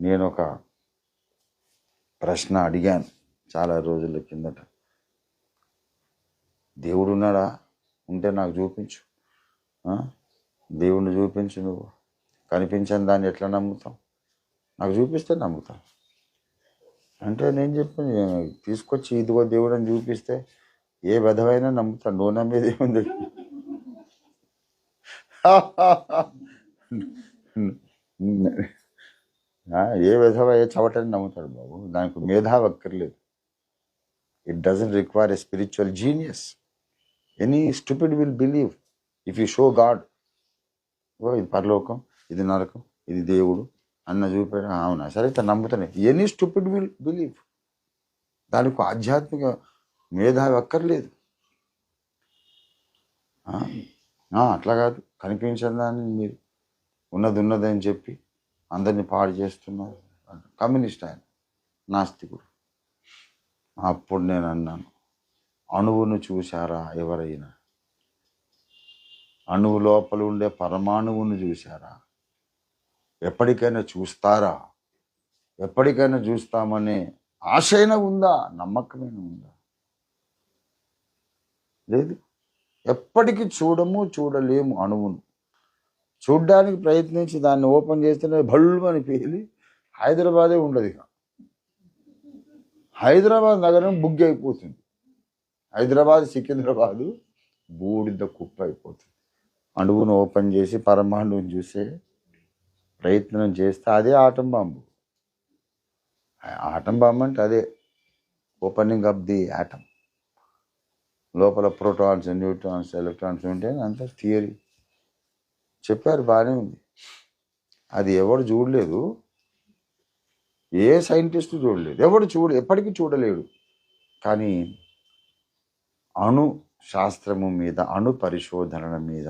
నేను ఒక ప్రశ్న అడిగాను చాలా రోజుల కిందట. దేవుడు ఉన్నాడా ఉంటే నాకు చూపించు? దేవుణ్ణి చూపించు నువ్వు. కనిపించని దాన్ని ఎట్లా నమ్ముతాం నాకు చూపిస్తే నమ్ముతాం. అంటే నేను చెప్పాను "ఏ- తీసుకొచ్చి ఇదిగో దేవుడు అని చూపిస్తే ఏ విధమైనా నమ్ముతాను. నువ్వు నమ్మేది ఏముంది? ఏ విధవ ఏ చవటని నమ్ముతాడు బాబు. దానికి మేధావి అక్కర్లేదు. It doesn't require a spiritual genius any stupid will believe if you show God ఓ ఇది పరలోకం ఇది నరకం ఇది దేవుడు అన్న చూపాడు అవునా? సరే ఇతను నమ్ముతాను. ఎనీ స్టూపిడ్ విల్ బిలీవ్ దానికి ఆధ్యాత్మిక మేధావి అక్కర్లేదు. అట్లా కాదు. కనిపించని దాన్ని మీరు ఉన్నది ఉన్నదని అని చెప్పి అందరిని పాడు చేస్తున్నారు కమ్యూనిస్ట్ ఆయన నాస్తికుడు. అప్పుడు నేను అన్నాను అణువును చూశారా ఎవరైనా? అణువు లోపల ఉండే పరమాణువును చూశారా? ఎప్పటికైనా చూస్తారా? ఎప్పటికైనా చూస్తామనే ఆశైనా ఉందా? నమ్మకమైనా ఉందా? లేదు. ఎప్పటికీ చూడము చూడలేము అణువును. చూడ్డానికి ప్రయత్నించి దాన్ని ఓపెన్ చేస్తేనే భళ్ళు అని పేలి హైదరాబాదే ఉండదు ఇక. హైదరాబాద్ నగరం బుగ్గి అయిపోతుంది. హైదరాబాద్ సికింద్రాబాదు బూడిద కుప్ప అయిపోతుంది. అణువును ఓపెన్ చేసి పరమాణువుని చూసే ప్రయత్నం చేస్తే అదే ఆటం బాంబు. ఆటం బాంబు అంటే అదే ఓపెనింగ్ ఆఫ్ ది ఆటం. లోపల ప్రోటాన్స్ న్యూట్రాన్స్ ఎలక్ట్రాన్స్ ఉంటే అంత థియరీ. చెప్పారు బాగానే ఉంది. అది ఎవడు చూడలేదు ఏ సైంటిస్ట్ చూడలేదు ఎవడు చూడ ఎప్పటికీ చూడలేడు. కానీ అణు శాస్త్రము మీద అణు పరిశోధనల మీద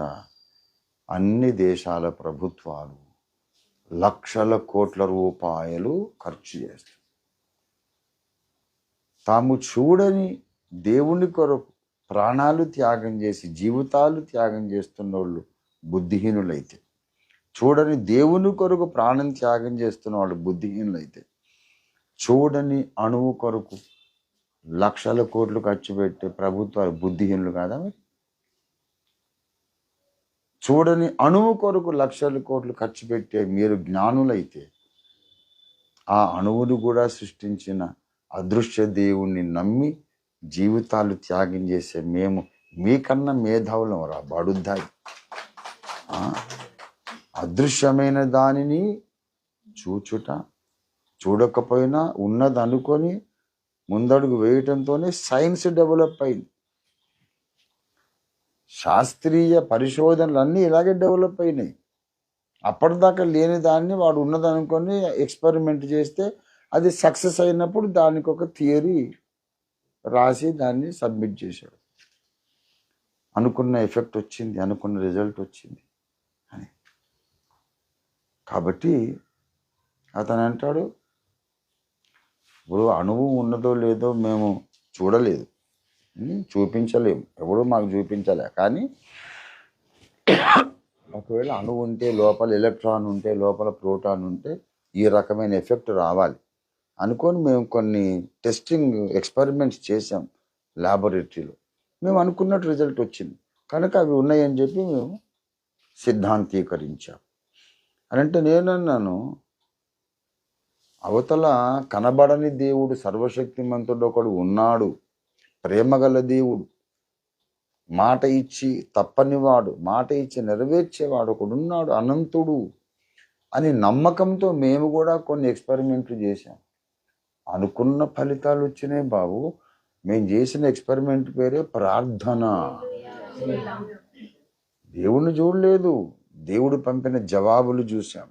అన్ని దేశాల ప్రభుత్వాలు లక్షల కోట్ల రూపాయలు ఖర్చు చేస్తారు తాము చూడని దేవుని కొరకు ప్రాణాలు త్యాగం చేసి జీవితాలు త్యాగం చేస్తున్న వాళ్ళు బుద్ధిహీనులైతే. చూడని దేవుని కొరకు ప్రాణం త్యాగం చేస్తున్న వాళ్ళు బుద్ధిహీనులైతే. చూడని అణువు కొరకు లక్షల కోట్లు ఖర్చు పెట్టే ప్రభుత్వాలు బుద్ధిహీనులు కాదా మరి? చూడని అణువు కొరకు లక్షల కోట్లు ఖర్చు పెట్టే మీరు జ్ఞానులైతే ఆ అణువును కూడా సృష్టించిన అదృశ్య దేవుణ్ణి నమ్మి జీవితాలు త్యాగం చేసే మేము మీకన్నా మేధావులం రా బడుద్దాయి. అదృశ్యమైన దానిని చూచుట చూడకపోయినా ఉన్నది అనుకొని ముందడుగు వేయటంతోనే సైన్స్ డెవలప్ అయింది. శాస్త్రీయ పరిశోధనలు అన్నీ ఇలాగే డెవలప్ అయినాయి. అప్పటిదాకా లేని దాన్ని వాడు ఉన్నదనుకొని ఎక్స్పెరిమెంట్ చేస్తే అది సక్సెస్ అయినప్పుడు దానికి ఒక థియరీ రాసి దాన్ని సబ్మిట్ చేశాడు. అనుకున్న ఎఫెక్ట్ వచ్చింది అనుకున్న రిజల్ట్ వచ్చింది. కాబట్టి అతను అంటాడు ఇప్పుడు అణువు ఉన్నదో లేదో మేము చూడలేదు. చూపించలేము. ఎవడు మాకు చూపించలే. కానీ ఒకవేళ అణువు ఉంటే లోపల ఎలక్ట్రాన్ ఉంటే లోపల ప్రోటాన్ ఉంటే ఈ రకమైన ఎఫెక్ట్ రావాలి. అనుకొని మేము కొన్ని టెస్టింగ్ ఎక్స్పెరిమెంట్స్ చేసాం ల్యాబొరేటరీలో. మేము అనుకున్నట్టు రిజల్ట్ వచ్చింది. కనుక అవి ఉన్నాయని చెప్పి మేము సిద్ధాంతీకరించాం. అని అంటే నేనన్నాను అవతల కనబడని దేవుడు సర్వశక్తిమంతుడు ఒకడు ఉన్నాడు ప్రేమగల దేవుడు మాట ఇచ్చి తప్పనివాడు మాట ఇచ్చి నెరవేర్చేవాడు ఒకడున్నాడు అనంతుడు అని నమ్మకంతో మేము కూడా కొన్ని ఎక్స్పెరిమెంట్లు చేశాం. అనుకున్న ఫలితాలు వచ్చినాయి బాబు. మేము చేసిన ఎక్స్పెరిమెంట్ పేరే ప్రార్థన. దేవుణ్ణి చూడలేదు. దేవుడు పంపిన జవాబులు చూసాం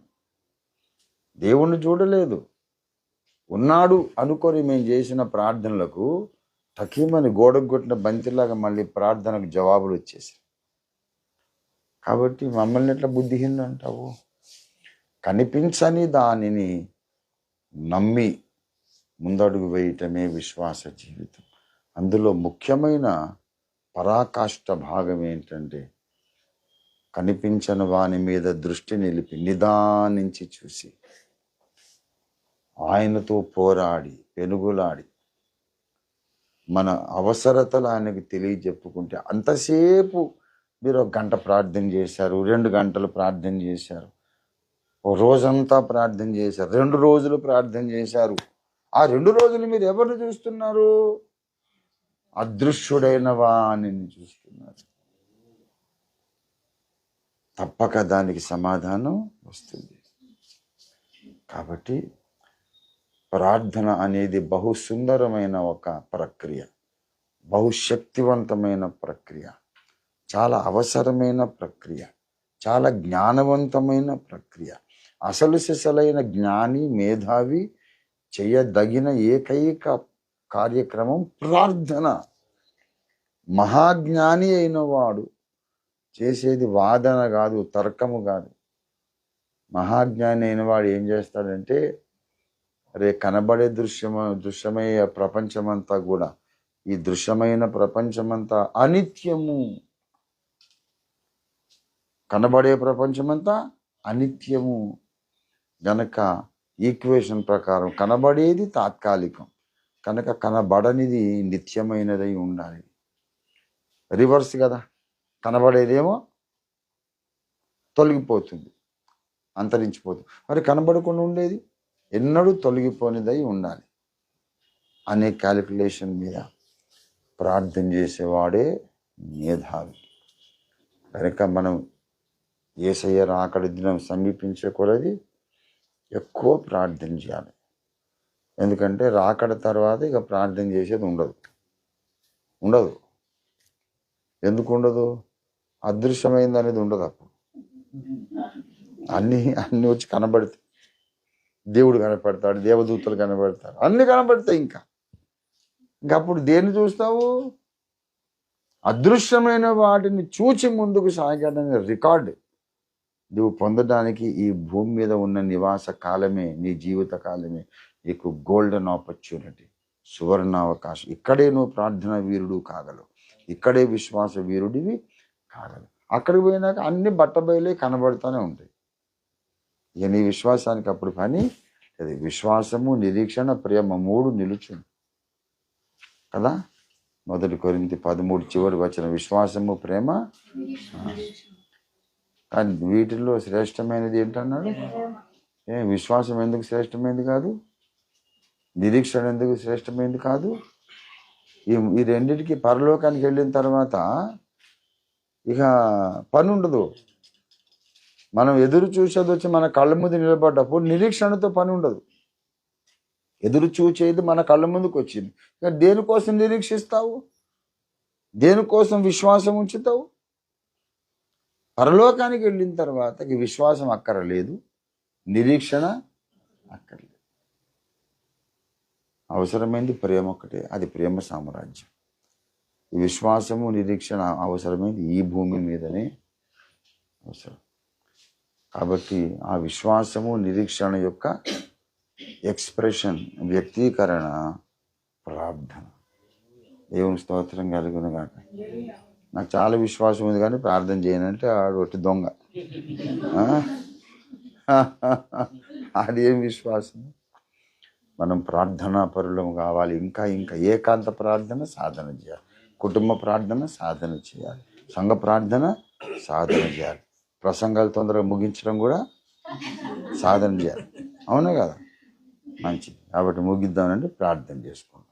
దేవుణ్ణి చూడలేదు. ఉన్నాడు అనుకొని మేము చేసిన ప్రార్థనలకు తకీమని గోడకు కొట్టిన బంతిలాగా మళ్ళీ ప్రార్థనకు జవాబులు వచ్చేసాయి కాబట్టి మమ్మల్ని ఎట్లా బుద్ధిహీనులు అంటావు? కనిపించని దానిని నమ్మి ముందడుగు వేయటమే విశ్వాస జీవితం. అందులో ముఖ్యమైన పరాకాష్ట భాగం ఏంటంటే కనిపించని వాని మీద దృష్టి నిలిపి నిదానించి చూసి ఆయనతో పోరాడి పెనుగులాడి మన అవసరతలు ఆయనకి తెలియజెప్పుకుంటే అంతసేపు మీరు ఒక గంట ప్రార్థన చేశారు రెండు గంటలు ప్రార్థన చేశారు ఓ రోజంతా ప్రార్థన చేశారు రెండు రోజులు ప్రార్థన చేశారు. ఆ రెండు రోజులు మీరు ఎవరిని చూస్తున్నారు? అదృశ్యుడైన వాణిని చూస్తున్నారు. తప్పక దానికి సమాధానం వస్తుంది. కాబట్టి ప్రార్థన అనేది బహు సుందరమైన ఒక ప్రక్రియ బహుశక్తివంతమైన ప్రక్రియ చాలా అవసరమైన ప్రక్రియ చాలా జ్ఞానవంతమైన ప్రక్రియ. అసలు సిసలైన జ్ఞాని మేధావి చేయదగిన ఏకైక కార్యక్రమం ప్రార్థన. మహాజ్ఞాని అయిన వాడు చేసేది వాదన కాదు తర్కము కాదు. మహాజ్ఞాని అయిన వాడు ఏం చేస్తాడంటే అరే కనబడే దృశ్యమ దృశ్యమయ్యే ప్రపంచమంతా కూడా ఈ దృశ్యమైన ప్రపంచమంతా అనిత్యము. కనబడే ప్రపంచమంతా అనిత్యము. గనక ఈక్వేషన్ ప్రకారం కనబడేది తాత్కాలికం. కనుక కనబడనిది నిత్యమైనదై ఉండాలి. రివర్స్ కదా. కనబడేదేమో తొలగిపోతుంది అంతరించిపోతుంది. మరి కనబడకుండా ఉండేది? ఎన్నడూ తొలగిపోనిదై ఉండాలి. అనే క్యాలిక్యులేషన్ మీద ప్రార్థన చేసేవాడే మేధావి. కనుక మనం ఏసయ్య రాకడి దినం సమీపించే కొలది ఎక్కువ ప్రార్థన చేయాలి. ఎందుకంటే రాకడ తర్వాత ఇక ప్రార్థన చేసేది ఉండదు. ఉండదు. ఎందుకు ఉండదు? అదృశ్యమైంది అనేది ఉండదు అప్పుడు. అన్నీ అన్నీ వచ్చి కనబడతాయి. దేవుడు కనపడతాడు దేవదూతలు కనబడతారు. అన్నీ కనబడతాయి ఇంకా. ఇంకా అప్పుడు దేన్ని చూస్తావు? అదృశ్యమైన వాటిని చూచి ముందుకు సాగడానికి రికార్డు. నువ్వు పొందడానికి ఈ భూమి మీద ఉన్న నివాస కాలమే నీ జీవిత కాలమే నీకు గోల్డెన్ ఆపర్చునిటీ సువర్ణ అవకాశం ఇక్కడే నువ్వు ప్రార్థన వీరుడు కాగలవు. ఇక్కడే విశ్వాస వీరుడివి. కాదని అక్కడికి పోయినాక అన్ని బట్టబయలే కనబడుతూనే ఉంటాయి. ఇక నీ విశ్వాసానికి అప్పుడు పని అది విశ్వాసము నిరీక్షణ ప్రేమ మూడు నిలుచును కదా? మొదటి కొరింది పదమూడు చివరి వచ్చిన విశ్వాసము ప్రేమ కానీ వీటిల్లో శ్రేష్టమైనది ఏంటన్నాడు? ఏ విశ్వాసం ఎందుకు శ్రేష్టమైనది కాదు? నిరీక్షణ ఎందుకు శ్రేష్టమైనది కాదు? ఈ ఈ రెండింటికి పరలోకానికి వెళ్ళిన తర్వాత ఇక పని ఉండదు మనం ఎదురు చూసేది వచ్చి మన కళ్ళ ముందు నిలబడ్డప్పుడు నిరీక్షణతో పని ఉండదు ఎదురు చూచేది మన కళ్ళ ముందుకు వచ్చింది ఇక దేనికోసం నిరీక్షిస్తావు? దేనికోసం విశ్వాసం ఉంచుతావు? పరలోకానికి వెళ్ళిన తర్వాత ఇక విశ్వాసం అక్కరలేదు. నిరీక్షణ అక్కర్లేదు. అవసరమైంది ప్రేమ ఒకటే అది ప్రేమ సామ్రాజ్యం. ఈ విశ్వాసము నిరీక్షణ అవసరమైంది ఈ భూమి మీదనే అవసరం. కాబట్టి ఆ విశ్వాసము నిరీక్షణ యొక్క ఎక్స్ప్రెషన్ వ్యక్తీకరణ ప్రార్థన. దేవుని స్తోత్రం కలుగును కాక నాకు చాలా విశ్వాసం ఉంది కానీ ప్రార్థన చేయనంటే ఆడు ఒట్టి దొంగ. అది ఏం విశ్వాసం? మనం ప్రార్థనా పరులం కావాలి. ఇంకా ఇంకా ఏకాంత ప్రార్థన సాధన చేయాలి. కుటుంబ ప్రార్థన సాధన చేయాలి. సంఘ ప్రార్థన సాధన చేయాలి. ప్రసంగాలు తొందరగా ముగించడం కూడా సాధన చేయాలి. అవునా కదా? మంచిది. కాబట్టి ముగిద్దామంటే ప్రార్థన చేసుకుంటాం